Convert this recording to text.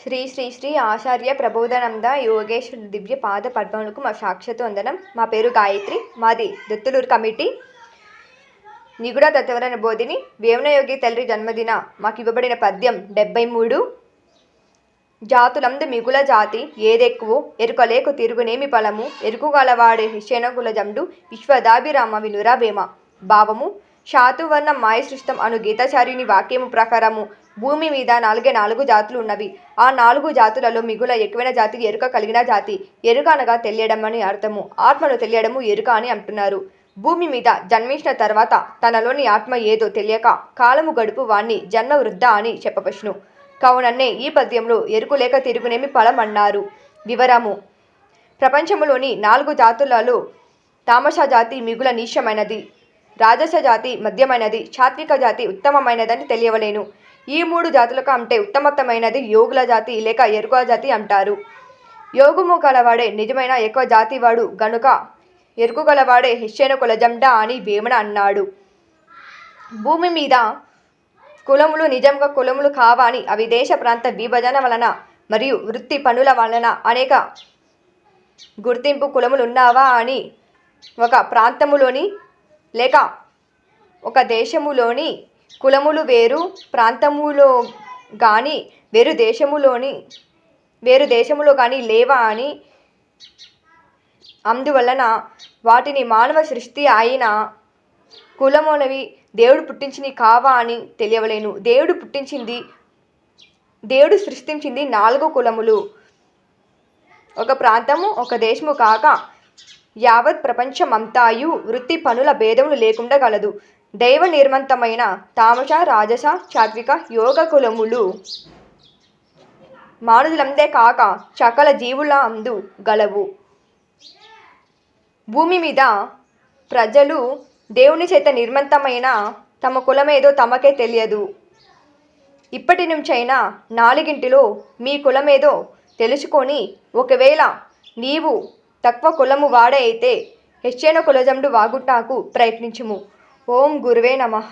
శ్రీ శ్రీ శ్రీ ఆచార్య ప్రబోధనంద యోగేశ్వర దివ్య పాద పద్మములకు మా సాక్షాత్తు వందనం. మా పేరు గాయత్రి. మాది దొత్తులూరు కమిటీ. నిగుడ దత్తవరణ బోధిని వేమనయోగి తల్లి జన్మదిన మాకు ఇవ్వబడిన పద్యం డెబ్బై మూడు జాతులందు మిగుల జాతి ఏదెక్కువ ఎరుకలేకు తిరుగునేమి ఫలము ఎరుకుగలవాడే శనగుల జండు విశ్వదాభిరామ వినురా భేమ భావము. శాతువర్ణ మాయ సృష్టం అను గీతాచార్యుని వాక్యము ప్రకారము భూమి మీద నాలుగే నాలుగు జాతులు ఉన్నవి. ఆ నాలుగు జాతులలో మిగుల ఎక్కువైన జాతి ఎరుక కలిగిన జాతి. ఎరుక అనగా తెలియడం అని అర్థము. ఆత్మను తెలియడము ఎరుక అని అంటున్నారు. భూమి మీద జన్మించిన తర్వాత తనలోని ఆత్మ ఏదో తెలియక కాలము గడుపు వాణ్ణి జన్మ వృద్ధ అని చెప్పవచ్చును. కావునన్నే ఈ పద్యంలో ఎరుకు లేక తిరుగునేమి ఫలం అన్నారు వివరము. ప్రపంచంలోని నాలుగు జాతులలో తామస జాతి మిగుల నీచమైనది. రాజస జాతి మధ్యమైనది సాత్విక జాతి ఉత్తమమైనదని తెలియవలేను. ఈ మూడు జాతులకు అంటే ఉత్తమత్తమైనది యోగుల జాతి లేక ఎరుక జాతి అంటారు. యోగము గలవాడే నిజమైన ఎక్కువ జాతివాడు గనుక ఎరుకు గలవాడే హెచ్చేన కులజండ అని భీమన అన్నాడు. భూమి మీద కులములు నిజంగా కులములు కావని అవి దేశ ప్రాంత విభజన వలన మరియు వృత్తి పనుల వలన అనేక గుర్తింపు కులములు ఉన్నావా అని ఒక ప్రాంతములోని లేక ఒక దేశములోని కులములు వేరు ప్రాంతములో కానీ వేరు దేశములోని వేరు దేశములో కానీ లేవా అని అందువలన వాటిని మానవ సృష్టి అయిన కులములవి దేవుడు పుట్టించినవి కావా అని తెలియవలేను. దేవుడు పుట్టించింది దేవుడు సృష్టించింది నాలుగు కులములు. ఒక ప్రాంతము ఒక దేశము కాక యావత్ ప్రపంచమంతాయు వృత్తి పనుల భేదములు లేకుండా గలదు. దైవ నిర్మంతమైన తామస రాజస సాత్విక యోగ కులములు మానవులందే కాక సకల జీవుల అందు గలవు. భూమి మీద ప్రజలు దేవుని చేత నిర్మంతమైన తమ కులమేదో తమకే తెలియదు. ఇప్పటి నుంచైనా నాలుగింటిలో మీ కులమేదో తెలుసుకొని ఒకవేళ నీవు తక్కువ కులము వాడైతే అయితే హెచ్చేన కులజండు వాగుటాకు ప్రయత్నించుము. ఓం గురువే నమః.